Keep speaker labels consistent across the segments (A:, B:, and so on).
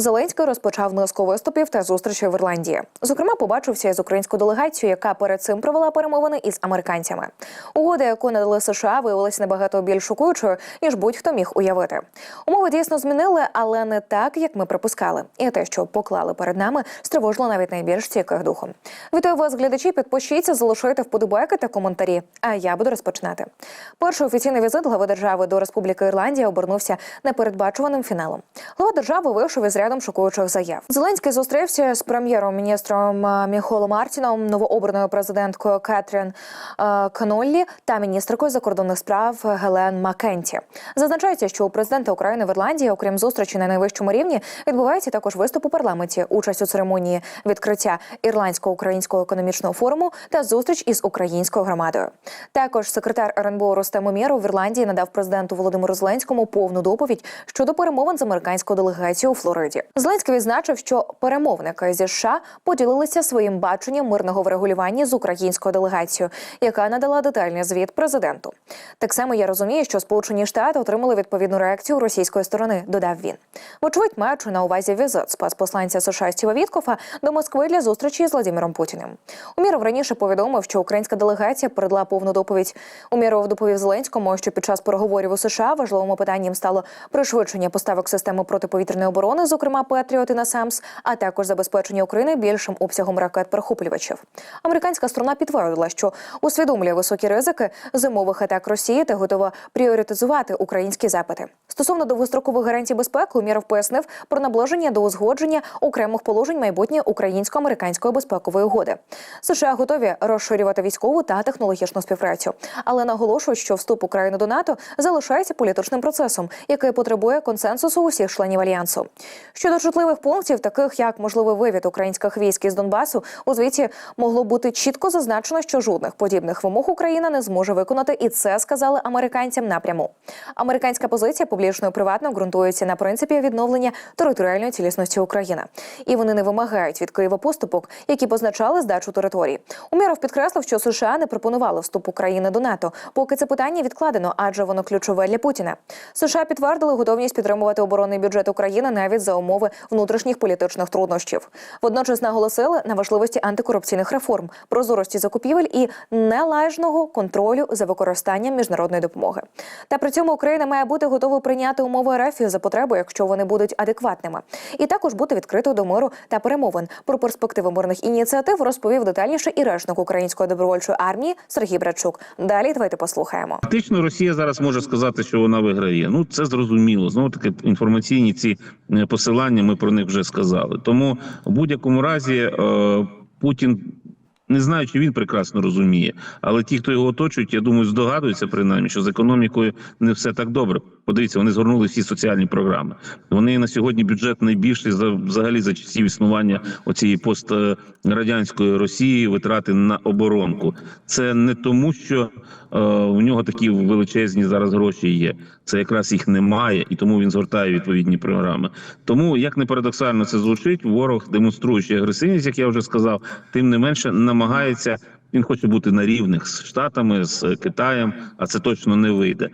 A: Зеленський розпочав низку виступів та зустрічей в Ірландії. Зокрема, побачився із українською делегацією, яка перед цим провела перемовини із американцями. Угода, яку надали США, виявилася набагато більш шокуючою, ніж будь-хто міг уявити. Умови дійсно змінили, але не так, як ми припускали. І те, що поклали перед нами, стривожило навіть найбільш стійких духом. Вітаю вас, глядачі. Підпишіться, залишайте вподобайки та коментарі. А я буду розпочинати. Перший офіційний візит глави держави до Республіки Ірландія обернувся непередбачуваним фіналом. Глава держави вийшов із рядом шокуючих заяв. Зеленський зустрівся з прем'єром-міністром е, Міхолом Мартіном, новообраною президенткою Кетрін е, Каноллі та міністркою закордонних справ Гелен Маккенті. Зазначається, що у президента України в Ірландії, окрім зустрічі на найвищому рівні, відбувається також виступ у парламенті, участь у церемонії відкриття ірландсько-українського економічного форуму та зустріч із українською громадою. Також секретар РНБО Рустем Умєров в Ірландії надав президенту Володимиру Зеленському повну доповідь щодо перемовин з американською делегацією у Флориді. Зеленський відзначив, що перемовники зі США поділилися своїм баченням мирного врегулювання з українською делегацією, яка надала детальний звіт президенту. Так само я розумію, що Сполучені Штати отримали відповідну реакцію російської сторони. Додав він. Вочевидь, маючи на увазі візит спецпосланця США Стіва Віткофа до Москви для зустрічі з Владимиром Путіним. Уміров раніше повідомив, що українська делегація передала повну доповідь. Уміров доповів Зеленському, що під час переговорів у США важливим питанням стало пришвидшення поставок системи протиповітряної оборони, зокрема Петріот і Насамс, а також забезпечення України більшим обсягом ракет перехоплювачів. Американська сторона підтвердила, що усвідомлює високі ризики зимових атак Росії та готова пріоритизувати українські запити. Стосовно довгострокових гарантій безпеки, Уміров пояснив про наближення до узгодження окремих положень майбутньої українсько-американської безпекової угоди. США готові розширювати військову та технологічну співпрацю, але наголошують, що вступ України до НАТО залишається політичним процесом, який потребує консенсусу усіх членів альянсу. Щодо чутливих пунктів, таких як можливий вивід українських військ із Донбасу, у звіті могло бути чітко зазначено, що жодних подібних вимог Україна не зможе виконати, і це сказали американцям напряму. Американська позиція публічно і приватно ґрунтується на принципі відновлення територіальної цілісності України, і вони не вимагають від Києва поступок, які позначали здачу території. Уміров підкреслив, що США не пропонували вступ України до НАТО, поки це питання відкладено, адже воно ключове для Путіна. США підтвердили готовність підтримувати оборонний бюджет України навіть за умови внутрішніх політичних труднощів. Водночас наголосили на важливості антикорупційних реформ, прозорості закупівель і належного контролю за використанням міжнародної допомоги. Та при цьому Україна має бути готова прийняти умови РФ за потреби, якщо вони будуть адекватними, і також бути відкритою до миру та перемовин. Про перспективи мирних ініціатив розповів детальніше і речник української добровольчої армії Сергій Брачук. Далі давайте послухаємо.
B: Фактично, Росія зараз може сказати, що вона виграє. Ну це зрозуміло. Знову таки інформаційні ці е, посилання. Ми про них вже сказали. Тому в будь-якому разі е, Путін. Не знаю, чи він прекрасно розуміє, але ті, хто його оточують, я думаю, здогадуються принаймні, що з економікою не все так добре. Подивіться, вони згорнули всі соціальні програми. Вони на сьогодні бюджет найбільший за взагалі за часів існування оцієї пострадянської Росії витрати на оборонку. Це не тому, що е, у нього такі величезні зараз гроші є. Це якраз їх немає, і тому він згортає відповідні програми. Тому як не парадоксально це звучить, ворог демонструючи агресивність, як я вже сказав, тим не менше намагається. Він хоче бути на рівних з штатами з Китаєм, а це точно не вийде.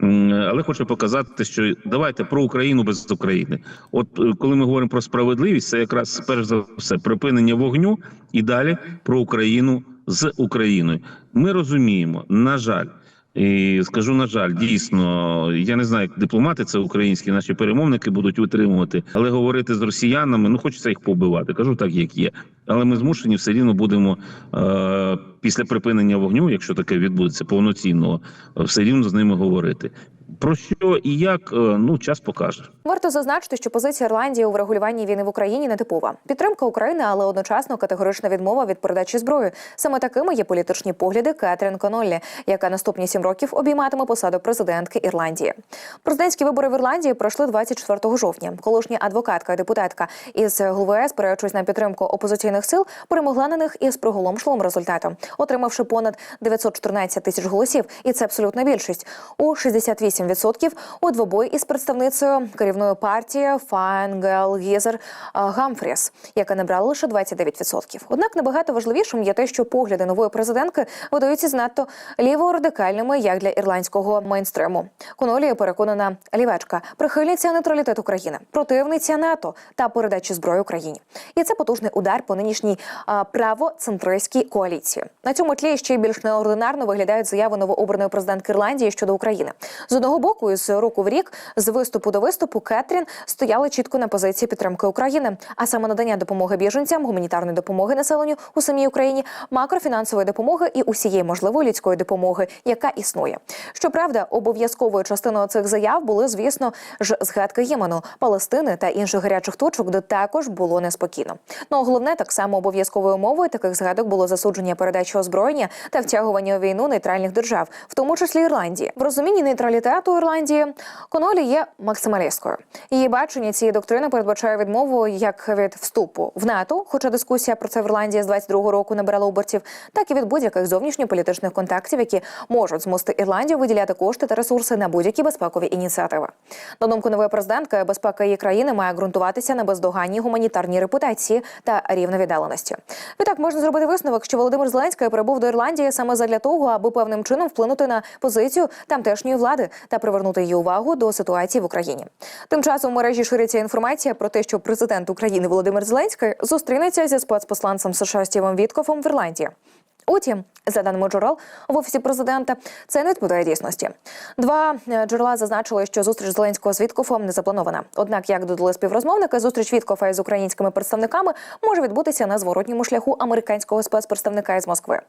B: Але хочу показати, що давайте про Україну без України. От е, коли ми говоримо про справедливість, це якраз перш за все припинення вогню і далі про Україну з Україною. Ми розуміємо, на жаль. І скажу на жаль, дійсно, я не знаю, як дипломати це українські наші перемовники будуть витримувати, але говорити з росіянами, ну хочеться їх побивати. Кажу так, як є. Але ми змушені все рівно будемо е, після припинення вогню, якщо таке відбудеться повноцінного, е, все рівно з ними говорити. Про що і як, е, ну час покаже.
A: Варто зазначити, що позиція Ірландії у врегулюванні війни в Україні не типова. Підтримка України, але одночасно категорична відмова від передачі зброї. Саме такими є політичні погляди Кетрін Коноллі, яка наступні сім років обійматиме посаду президентки Ірландії. Президентські вибори в Ірландії пройшли 24 жовтня. Колишня адвокатка депутатка із ГЛВС, спираючись на підтримку опозиційних сил, перемогла на них із приголомшливим результатом, отримавши понад 914 тисяч голосів. І це абсолютна більшість у 68 48% у двобої із представницею керівної партії Файнгел Гізер Гамфріс, яка набрала лише 29%. Однак набагато важливішим є те, що погляди нової президентки видаються знадто ліворадикальними, як для ірландського мейнстриму. Конолі переконана лівечка, прихильниця нейтралітету країни, противниця НАТО та передачі зброї Україні. І це потужний удар по нинішній а, правоцентристській коаліції. На цьому тлі ще більш неординарно виглядають заяви новообраної президентки Ірландії щодо України. З одного боку, із року в рік, з виступу до виступу, Кетрін стояла чітко на позиції підтримки України, а саме надання допомоги біженцям, гуманітарної допомоги населенню у самій Україні, макрофінансової допомоги і усієї можливої людської допомоги, яка існує. Щоправда, обов'язковою частиною цих заяв були, звісно ж, згадки Ємену, Палестини та інших гарячих точок, де також було неспокійно. Ну головне, так само обов'язковою умовою таких згадок було засудження передачі озброєння та втягування у війну нейтральних держав, в тому числі Ірландії. В розумінні нейтралітету Ірландії Конолі є максималісткою. Її бачення цієї доктрини передбачає відмову як від вступу в НАТО, хоча дискусія про це в Ірландії з 22-го року набирала обертів, так і від будь-яких зовнішньополітичних контактів, які можуть змусити Ірландію виділяти кошти та ресурси на будь-які безпекові ініціативи. На думку нової президентки, безпека її країни має ґрунтуватися на бездоганній гуманітарній репутації та рівновіддаленості. Відтак можна зробити висновок, що Володимир Зеленський прибув до Ірландії саме задля того, аби певним чином вплинути на позицію тамтешньої влади та привернути її увагу до ситуації в Україні. Тим часом в мережі шириться інформація про те, що президент України Володимир Зеленський зустрінеться зі спецпосланцем США Стівом Віткофом в Ірландії. Утім, за даними джерел в офісі президента, це не відповідає дійсності. Два е, джерела зазначили, що зустріч Зеленського з Віткофом не запланована. Однак, як додали співрозмовники, зустріч Віткофа із українськими представниками може відбутися на зворотньому шляху американського спецпредставника із Москви.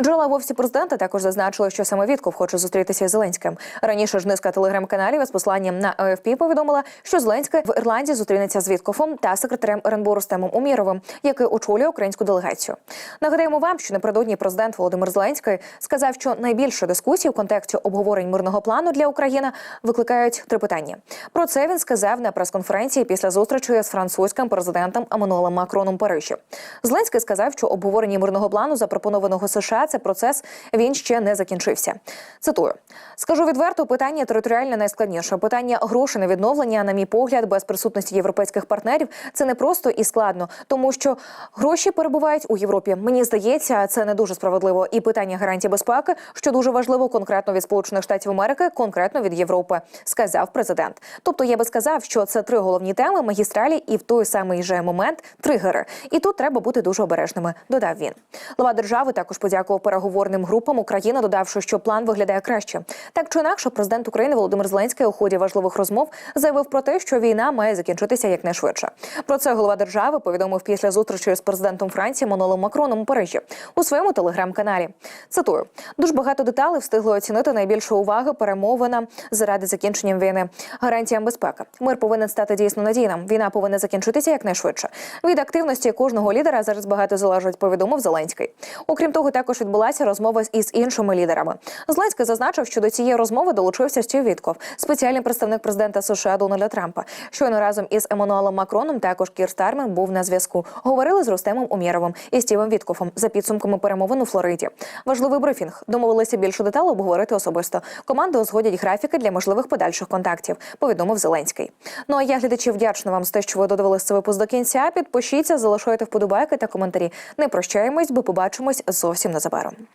A: Джерела в офісі президента також зазначили, що саме Вітков хоче зустрітися із Зеленським. Раніше ж низка телеграм-каналів із посланням на АФП повідомила, що Зеленський в Ірландії зустрінеться з Віткофом та секретарем РНБО Рустемом Умєровим, який очолює українську делегацію. Нагадаємо вам, що напередодні президент Володимир Зеленський сказав, що найбільше дискусій у контексті обговорень мирного плану для України викликають три питання. Про це він сказав на прес-конференції після зустрічі з французьким президентом Еммануелем Макроном в Парижі. Зеленський сказав, що обговорення мирного плану, запропонованого США, це процес він ще не закінчився. Цитую: скажу відверто, питання територіальне найскладніше. Питання грошей на відновлення, на мій погляд, без присутності європейських партнерів це не просто і складно, тому що гроші перебувають у Європі. Мені здається, це не дуже справедливо. І питання гарантії безпеки, що дуже важливо, конкретно від Сполучених Штатів Америки, конкретно від Європи, сказав президент. Тобто я би сказав, що це три головні теми магістралі, і в той самий же момент тригери. І тут треба бути дуже обережними. Додав він. Глава держави також подякував переговорним групам України, додавши, що план виглядає краще. Так чи інакше, президент України Володимир Зеленський у ході важливих розмов заявив про те, що війна має закінчитися якнайшвидше. Про це голова держави повідомив після зустрічі з президентом Франції Монолом Макроном у Парижі у своєму телеграм-каналі. Цитую: дуже багато деталей встигли оцінити найбільше уваги перемовина заради закінчення війни. Гарантіям безпеки. Мир повинен стати дійсно надійним. Війна повинна закінчитися якнайшвидше. Від активності кожного лідера зараз багато залежить. Повідомив Зеленський. Окрім того, також відбулася розмова із іншими лідерами. Зеленський зазначив, що до цієї розмови долучився Стів Вітков, спеціальний представник президента США Дональда Трампа. Щойно разом із Еммануелом Макроном також Кір Стармен був на зв'язку. Говорили з Рустемом Умєровим і Стівом Віткофом за підсумками перемовин у Флориді. Важливий брифінг. Домовилися більше деталей обговорити особисто. Команди узгодять графіки для можливих подальших контактів. Повідомив Зеленський. Ну а я глядачі вдячна вам за те, що ви додавали цей випуск до кінця. Підпишіться, залишайте вподобайки та коментарі. Не прощаємось, бо побачимось зовсім незабаром.